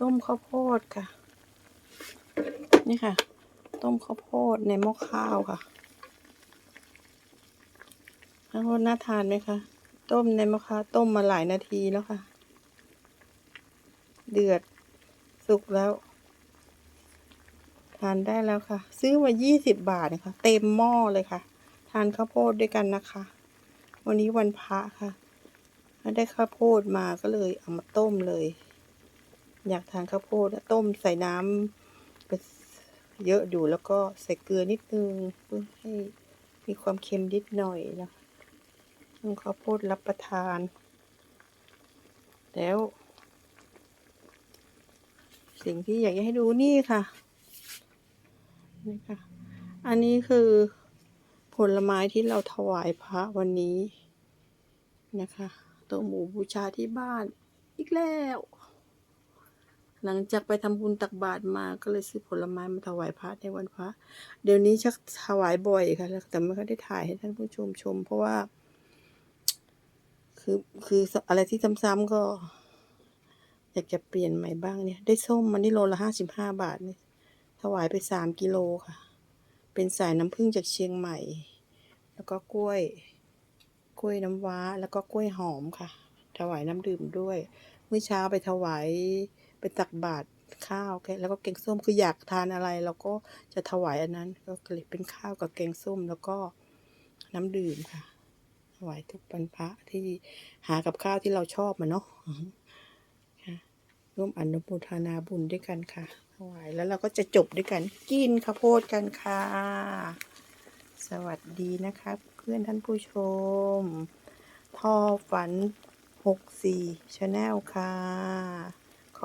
ต้มข้าวโพดค่ะ นี่ค่ะ ต้มข้าวโพดในหม้อข้าวค่ะข้าวโพดน่าทานไหมคะ ต้มในหม้อข้าวต้มมาหลายนาทีแล้วค่ะ เดือดสุกแล้ว ทานได้แล้วค่ะ ซื้อมายี่สิบบาทนะคะ เต็มหม้อเลยค่ะ ทานข้าวโพดด้วยกันนะคะ วันนี้วันพระค่ะได้ข้าวโพดมาก็เลยเอามาต้มเลย อยากทานข้าวโพดต้มใส่น้ำไปเยอะอยู่แล้วก็ใส่เกลือนิดนึงเพื่อให้มีความเค็มนิดหน่อยนะคะต้องข้าวโพดรับประทาน แล้ว สิ่งที่อยากจะให้ดูนี่ค่ะนี่ค่ะ อันนี้คือผลไม้ที่เราถวายพระวันนี้นะคะตัวหมูบูชาที่บ้านอีกแล้ว หลังจากไปทำบุญตักบาตรมาก็เลยซื้อผลไม้มาถวายพระในวันพระ เดี๋ยวนี้ชักถวายบ่อยค่ะแต่ไม่ค่อยได้ถ่ายให้ท่านผู้ชมชม เพราะว่า คือคืออะไรที่ซ้ำๆก็อยากจะเปลี่ยนใหม่บ้างเนี่ย ได้ส้มมันนี่โลละห้าสิบห้าบาทเนี่ยถวายไปสามกิโลค่ะ เป็นสายน้ำผึ้งจากเชียงใหม่ แล้วก็กล้วย กล้วยน้ำว้า แล้วก็กล้วยหอมค่ะ ถวายน้ำดื่มด้วย เมื่อเช้าไปถวาย ตักบาตรข้าวแล้วก็แกงส้มคืออยากทานอะไร เราก็จะถวายอันนั้น ก็เลยเป็นข้าวกับแกงส้มแล้วก็น้ำดื่มค่ะ ถวายทุกวันพระที่หากับข้าวที่เราชอบมาเนาะอือฮึค่ะร่วมอนุโมทนาบุญด้วยกันค่ะถวายแล้วเราก็จะจบด้วยกันกินข้าวโพดกันค่ะ สวัสดีนะคะเพื่อนท่านผู้ชม ทอฝันหกสี่ชาแนลค่ะ